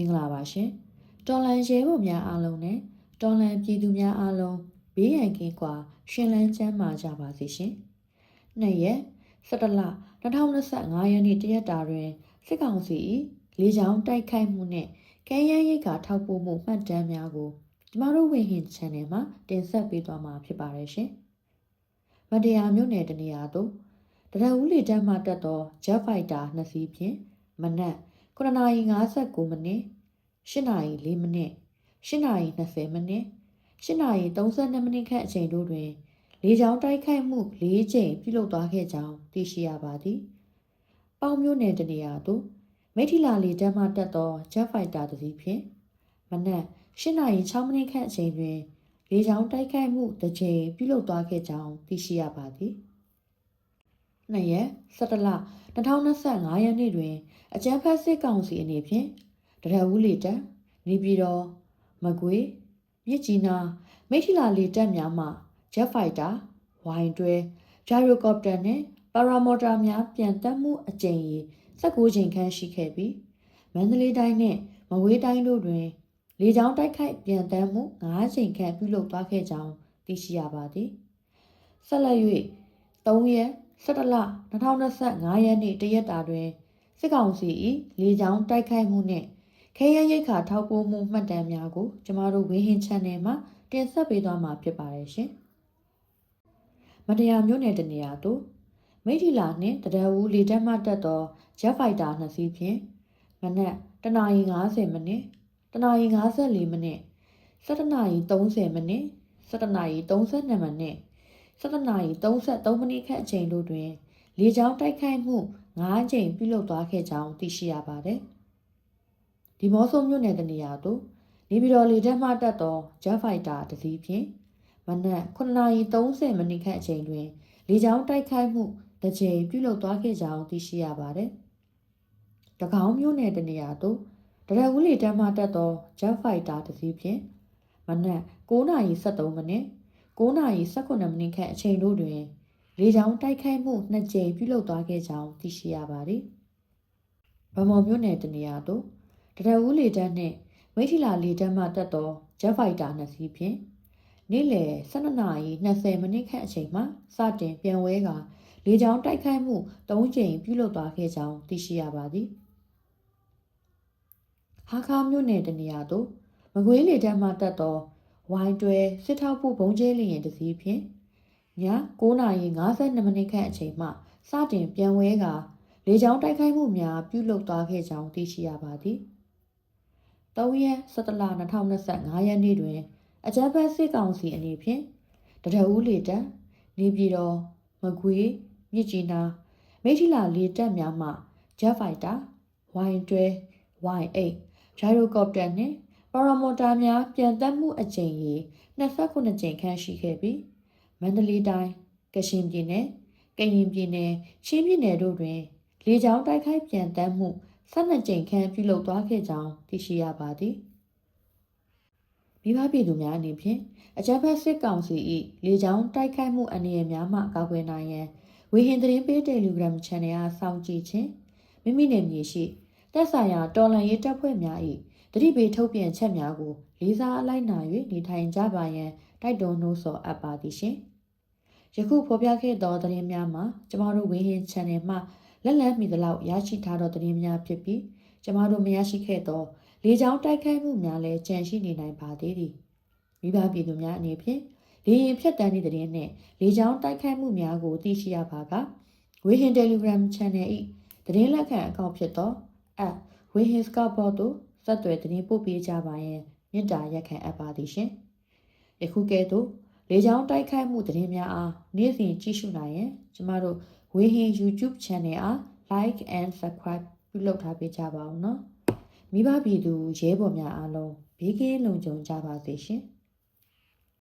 င်္ဂလာပါရှင်တော်လန်ရဲဘော်များအားလုံးနဲ့တော်လန်ပြည်သူများအားလုံးဘေးရန်ကင်းကွာရှင်လန်းချမ်းမာကြပါစေရှင်နှစ်ရက်17လ2025ရက်နေ့တရက်တာတွင်စစ်ကောင်စီ၏လေကြောင်းတိုက်ခိုက်မှုနှင့်ကဲရန်ရိတ်ခါထောက်ပို့မှုမှတ်တမ်းများကိုကျမတို့ဝေဟင် channel မှာတင်ဆက်ပေးသွားမှာဖြစ်ပါတယ်ရှင်မတရားမြို့နယ်တနေရာသို့တရဝူးလေတန်းမှတက်သော Jet Fighter နှစ်စီးဖြင့်မနက် 9:59မိနစ်8:04မိနစ်8:20မိနစ်8:32မိနစ်ခန့်အချိန်တို့တွင်လေကြောင်းတိုက်ခိုက်မှု၄ကြိမ်ပြုလုပ်သွားခဲ့ကြောင်းသိရှိရပါသည်။ပေါင်မျိုးနယ်တနေရာသို့မိထီလာလေတန်းမှတက်သော Jet Fighter တစ်စီးဖြင့်မနက်8:06မိနစ်ခန့်အချိန်တွင်လေကြောင်းတိုက်ခိုက်မှုတစ်ကြိမ်ပြုလုပ်သွားခဲ့ကြောင်းသိရှိရပါသည်။ နှစ်ရက်17လ2025ရက်နေ့တွင်အကြမ်းဖက်စစ်ကောင်စီအနေဖြင့်တရဝူးလေတပ်နေပြည်တော်မကွေးမြစ်ကြီးနားမိထီလာလေတပ်များမှ Jet Fighter ဝိုင်းတွဲ Gyrocopter နှင့် Paramotor များပြန်တက်မှုအကြိမ်ရေ19ချိန်ခန့်ရှိခဲ့ပြီးမန္တလေးတိုင်းနှင့်မကွေးတိုင်းတို့တွင် လေကြောင်းတိုက်ခိုက်ပြန်တမ်းမှု9ချိန်ခန့်ပြုလုပ်သွားခဲ့ကြောင်းသိရှိရပါသည်ဆက်လက်၍3ရက် 17လ2025ရက်နေ့တရက်တာတွင်စစ်ကောင်စီ၏လေကြောင်းတိုက်ခိုက်မှုနှင့်ခဲယမ်းရိတ်ခါထောက်ပို့မှုမှတ်တမ်းများကိုကျမတို့ဝင်းဟင် channel မှာတင်ဆက်ပေးသွားမှာဖြစ်ပါတယ်ရှင်။မတရားမျိုးနယ်တနေရာသို့မိထီလာနှင့်တဒဝူလေတပ်မှတက်သော Jet Fighter နှစ်စီးဖြင့်မနက်7:50မိနစ်7:54မိနစ်7:30မိနစ်7:32မိနစ် 7:33မိနစ်ခန့်အချိန်တို့တွင် လေကြောင်းတိုက်ခိုက်မှု9ကြိမ်ပြုလုပ်သွားခဲ့ကြောင်းသိရှိရပါတယ်။ဒီမော့ဆိုမြို့နယ်တနေရာသို့နေပြည်တော်လေတပ်မှတက်သော Jet Fighter တစ်စီးဖြင့်မနက်9:30မိနစ်ခန့်အချိန်တွင် လေကြောင်းတိုက်ခိုက်မှုတစ်ကြိမ်ပြုလုပ်သွားခဲ့ကြောင်းသိရှိရပါတယ်။တကောင်းမြို့နယ်တနေရာသို့တရဝူးလေတပ်မှတက်သော Jet Fighter တစ်စီးဖြင့်မနက်9:73မိနစ် 9:18မိနစ်ခန့်အချိန်တို့တွင်လေကြောင်းတိုက်ခိုက်မှုနှစ်ကြိမ်ပြုလုပ်သွားခဲ့ကြောင်းသိရှိရပါသည်။ဗမော်မြို့နယ်တနေရာသို့တရဝူးလေတပ်နှင့်မိထီလာလေတပ်မှတက်သော Jet Fighter နှစ်စီးဖြင့်နေ့လယ်12:20မိနစ်ခန့်အချိန်မှာစတင်ပြန်ဝဲကလေကြောင်းတိုက်ခိုက်မှု၃ကြိမ်ပြုလုပ်သွားခဲ့ကြောင်းသိရှိရပါသည်။ဟာခါမြို့နယ်တနေရာသို့မကွေးလေတပ်မှတက်သော ဝိုင်းတွဲစစ်ထောက်ဖို့ဘုံကျဲလျင်တစ်စီးဖြင့်ည9:52မိနစ်ခန့်အချိန်မှစတင်ပြန်ဝဲကလေကြောင်းတိုက်ခိုက်မှုများပြုလုပ်သွားခဲ့ကြောင်းသိရှိရပါသည်။3ရက်17လ2025ရက်နေ့တွင်အကြမ်းဖက်စစ်ကောင်စီအနေဖြင့်တရဦးလေတပ်နေပြည်တော်မကွေးမြစ်ကြီးနားမိထီလာလေတပ်များမှ Jet Fighter Y12 Y8 Gyrocopter နှင့် ပါရာမော်တာများပြန်တက်မှုအကြိမ်ရေ29ကြိမ်ခန့်ရှိခဲ့ပြီးမန္တလေးတိုင်းကရှင်ပြည်နယ်ကရင်ပြည်နယ်ချင်းပြည်နယ်တို့တွင် လေကြောင်းတိုက်ခိုက်ပြန်တမ်းမှု12ကြိမ်ခန့်ပြုလုပ်သွားခဲ့ကြောင်းသိရှိရပါသည်မိဘပြည်သူများအနေဖြင့်အကြမ်းဖက်စစ်ကောင်စီ၏လေကြောင်းတိုက်ခိုက်မှုအနေအများမှကာကွယ်နိုင်ရန်ဝေဟင်သတင်းပေး Telegram Channel အားစောင့်ကြည့်ခြင်းမိမိနယ်မြေရှိတက်ဆိုင်ရာတော်လန်ရေးတပ်ဖွဲ့များ၏ တတိပေထုတ်ပြန်ချက်များကိုလေးစားအလိုက်နာ၍နေထိုင်ကြပါရန်တိုက်တွန်းနှိုးဆော်အပ်ပါသည်ရှင်။ယခုဖော်ပြခဲ့သောသတင်းများမှာကျမတို့ဝင်းဟင် channel မှလက်လန်းမိသလောက်ရရှိထားသောသတင်းများဖြစ်ပြီးကျမတို့မရရှိခဲ့သောလေကြောင်းတိုက်ခိုက်မှုများလည်းကြန့်ရှိနေနိုင်ပါသေးသည်။မိဘပြည်သူများအနေဖြင့်လေရင်ဖြတ်တန်းသည့်သတင်းနှင့်လေကြောင်းတိုက်ခိုက်မှုများကိုသိရှိရပါကဝေဟင် Telegram Channel ၏သတင်းလက်ခံအကောင့်ဖြစ်သော@ဝေဟ င် Scout Bot သို့ဆက်သွယ်သတင်းပို့ပေးကြပါရန်မြစ်တာရက်ခံအပ်ပါသည်ရှင်။ယခုကဲ့သို့လေကြောင်းတိုက်ခိုက်မှုသတင်းများအားနေ့စဉ်ကြည့်ရှုနိုင်ရန်ကျမတို့ဝေဟင် YouTube Channel အား Like and Subscribe ပြုလုပ်ထားပေးကြပါအောင်နော်။မိဘပြည်သူရဲဘော်များအားလုံးဘေးကင်းလုံခြုံကြပါစေရှင်။